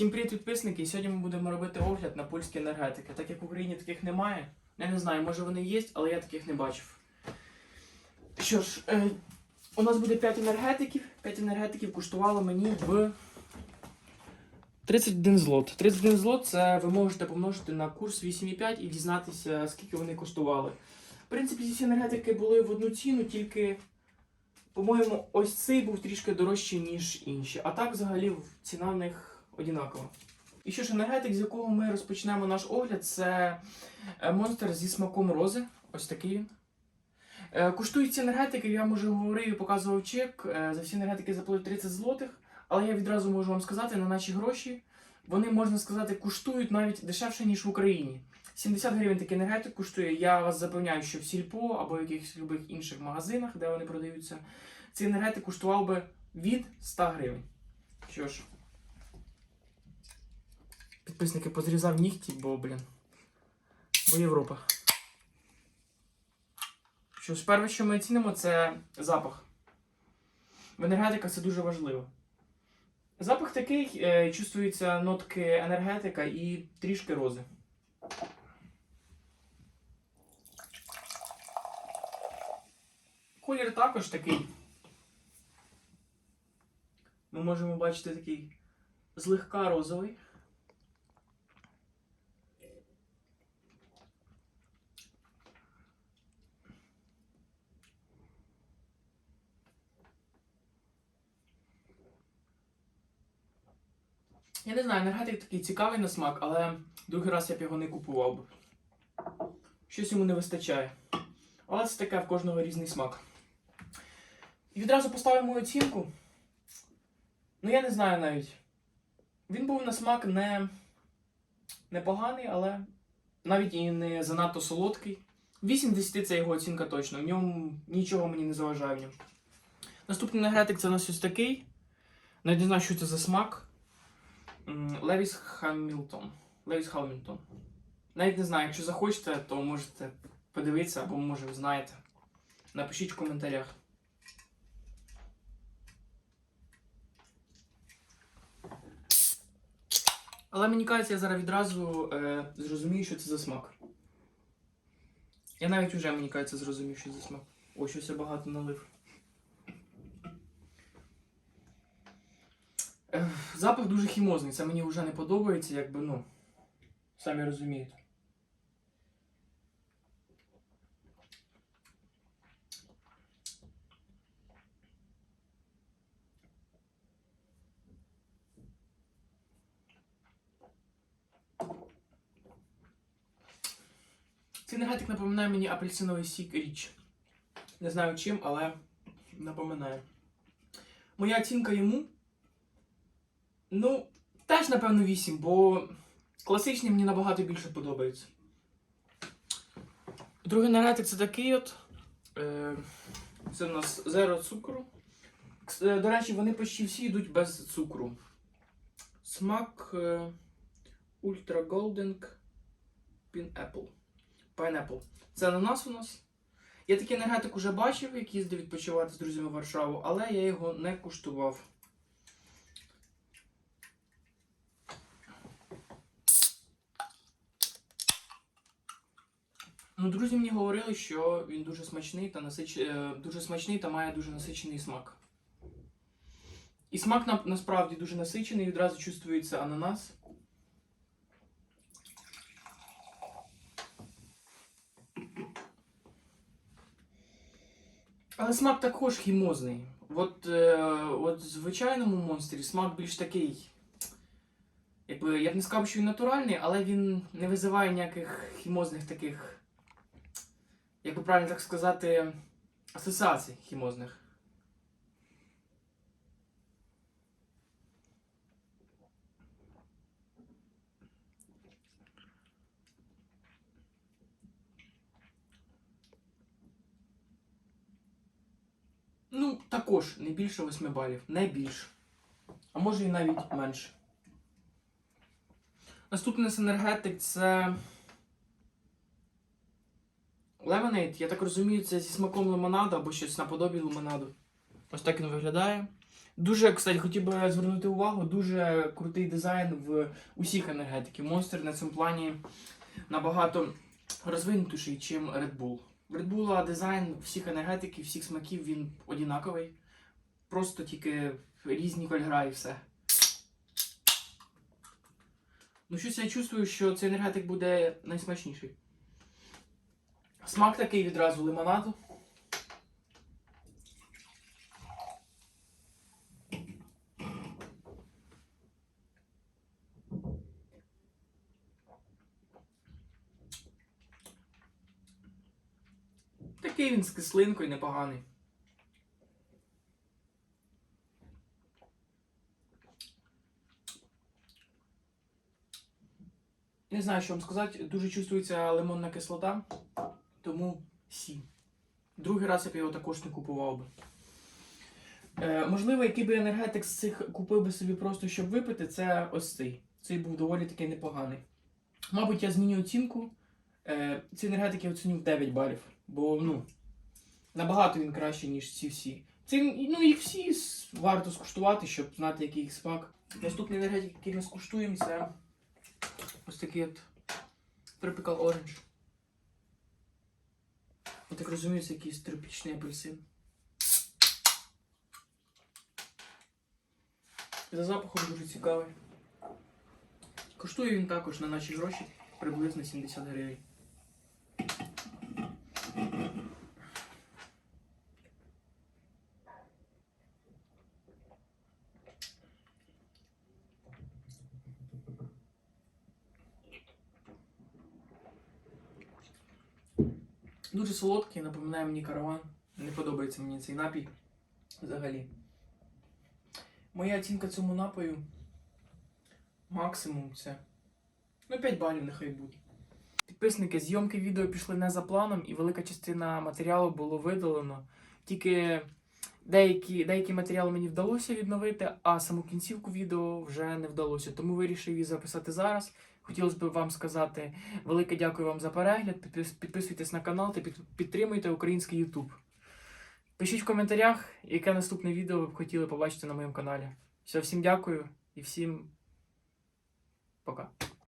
Всім привіт, підписники! Сьогодні ми будемо робити огляд на польські енергетики. Так як в Україні таких немає, я не знаю, може вони є, але я таких не бачив. Що ж, е, у нас буде 5 енергетиків. 5 енергетиків коштувало мені в 31 злот. 31 злот це ви можете помножити на курс 8,5 і дізнатися, скільки вони коштували. В принципі, ці всі енергетики були в одну ціну, тільки, по-моєму, ось цей був трішки дорожчий, ніж інші. А так, взагалі, ціна в них одінакова. І що ж, енергетик, з якого ми розпочнемо наш огляд, це е, монстр зі смаком рози. Ось такий він. Е, Коштують енергетики, я вже говорив і показував чек. е, За всі енергетики заплатив 30 злотих. Але я відразу можу вам сказати, на наші гроші вони, можна сказати, коштують навіть дешевше, ніж в Україні. 70 гривень такий енергетик коштує. Я вас запевняю, що в сільпо або в якихось любих інших магазинах, де вони продаються, цей енергетик коштував би від 100 гривень. Що ж, підписники позрізав нігті, бо, блін. Бо Європа. Що ж, перше, що ми оцінимо, це запах. В енергетиках це дуже важливо. Запах такий, е, чувствуються нотки енергетика і трішки рози. Колір також такий. Ми можемо бачити такий злегка розовий. Я не знаю, енергетик такий цікавий на смак, але другий раз я б його не купував. Щось йому не вистачає. Але це таке в кожного різний смак. І відразу поставимо оцінку. Ну, я не знаю навіть. Він був на смак не непоганий, але навіть і не занадто солодкий. 8-10 це його оцінка точно. В ньому нічого мені не заважає в ньому. Наступний енергетик це у нас ось такий. Навіть не знаю, що це за смак. Левіс Хамілтон. Левіс Хамілтон. Навіть не знаю, якщо захочете, то можете подивитися або може знаєте. Напишіть в коментарях. Але мені кажеться, я зараз відразу е, зрозумію, що це за смак. Я навіть уже, мені кажеться, зрозумів, що це за смак. Ой, щось я багато налив. Запах дуже хімозний, це мені вже не подобається, якби, ну. Самі розумієте. Цей енергетик напоминає мені апельсиновий сік річ. Не знаю чим, але напоминає. Моя оцінка йому. Ну, теж, напевно, 8, бо класичні мені набагато більше подобаються. Другий енергетик це такий от. Е, це у нас зеро цукру. Е, До речі, вони почти всі йдуть без цукру. Смак е, Ultra Golden Pineapple. Pineapple. Це ананас у нас. Я такий енергетик уже бачив, як їздив відпочивати з друзями в Варшаву, але я його не куштував. Ну, друзі мені говорили, що він дуже смачний та насич... е, дуже смачний та має дуже насичений смак. І смак на... насправді дуже насичений, відразу чувствується ананас. Але смак також хімозний. От, е, от в звичайному монстрі смак більш такий. Якби, я б не сказав, що він натуральний, але він не визиває ніяких хімозних таких. Як би правильно так сказати, асоціацій хімозних. Ну, також не більше 8 балів. Не більше. А може і навіть менше. Наступний енергетик це. Lemonade, я так розумію, це зі смаком лимонаду або щось наподобі лимонаду. Ось так він виглядає. Дуже, кстати, хотів би звернути увагу, дуже крутий дизайн в усіх енергетиків. Monster на цьому плані набагато розвинутіший, ніж Red Bull. Red Bull дизайн всіх енергетиків, всіх смаків він однаковий. Просто тільки різні кольори і все. Ну, щось я чувствую, що цей енергетик буде найсмачніший. Смак такий відразу лимонаду. Такий він з кислинкою непоганий. Не знаю, що вам сказати. Дуже чувствується лимонна кислота, тому сі. Другий раз я б його також не купував би. Е, можливо, який би енергетик з цих купив би собі просто, щоб випити, це ось цей. Цей був доволі таки непоганий. Мабуть, я зміню оцінку. Е, ці енергетики я оцінив 9 балів. Бо, ну, набагато він кращий, ніж ці всі. Це, ну, їх всі варто скуштувати, щоб знати, який їх смак. Наступний енергетик, який ми скуштуємо, це ось такий от Tropical Orange. Так розумію, це якийсь тропічний апельсин. За запахом дуже цікавий. Коштує він також на наші гроші приблизно 70 гривень. Дуже солодкий, напоминає мені караван. Не подобається мені цей напій взагалі. Моя оцінка цьому напою максимум це. Ну, 5 балів нехай буде. Підписники, зйомки відео пішли не за планом, і велика частина матеріалу було видалено. Тільки деякі, деякі матеріали мені вдалося відновити, а саму кінцівку відео вже не вдалося. Тому вирішив її записати зараз. Хотілося б вам сказати велике дякую вам за перегляд. Підписуйтесь на канал та підтримуйте український YouTube. Пишіть в коментарях, яке наступне відео ви б хотіли побачити на моєму каналі. Все, всім дякую і всім пока.